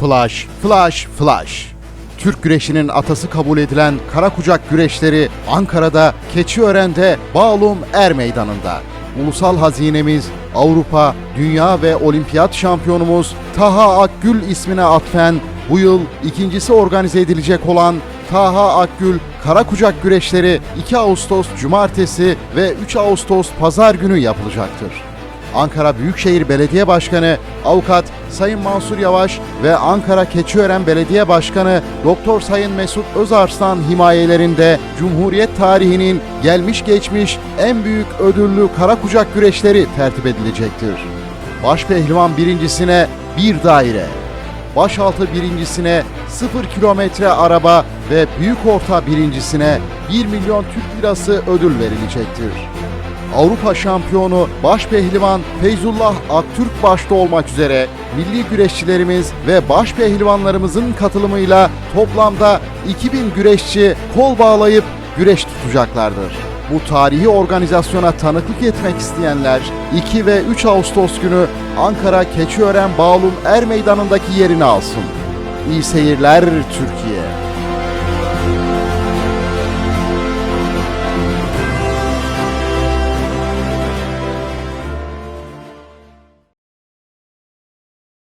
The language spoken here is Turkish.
Flash, flash, flash. Türk güreşinin atası kabul edilen Karakucak güreşleri Ankara'da, Keçiören'de, Bağlum Er Meydanı'nda. Ulusal hazinemiz Avrupa, Dünya ve Olimpiyat şampiyonumuz Taha Akgül ismine atfen bu yıl ikincisi organize edilecek olan Taha Akgül Karakucak güreşleri 2 Ağustos Cumartesi ve 3 Ağustos Pazar günü yapılacaktır. Ankara Büyükşehir Belediye Başkanı Avukat Sayın Mansur Yavaş ve Ankara Keçiören Belediye Başkanı Doktor Sayın Mesut Özarslan himayelerinde Cumhuriyet tarihinin gelmiş geçmiş en büyük ödüllü Karakucak güreşleri tertip edilecektir. Başpehlivan birincisine bir daire, başaltı birincisine 0 kilometre araba ve büyük orta birincisine 1 milyon Türk lirası ödül verilecektir. Avrupa şampiyonu başpehlivan Feyzullah Aktürk başta olmak üzere milli güreşçilerimiz ve başpehlivanlarımızın katılımıyla toplamda 2000 güreşçi kol bağlayıp güreş tutacaklardır. Bu tarihi organizasyona tanıklık etmek isteyenler 2 ve 3 Ağustos günü Ankara Keçiören Bağlum Er Meydanı'ndaki yerini alsın. İyi seyirler Türkiye.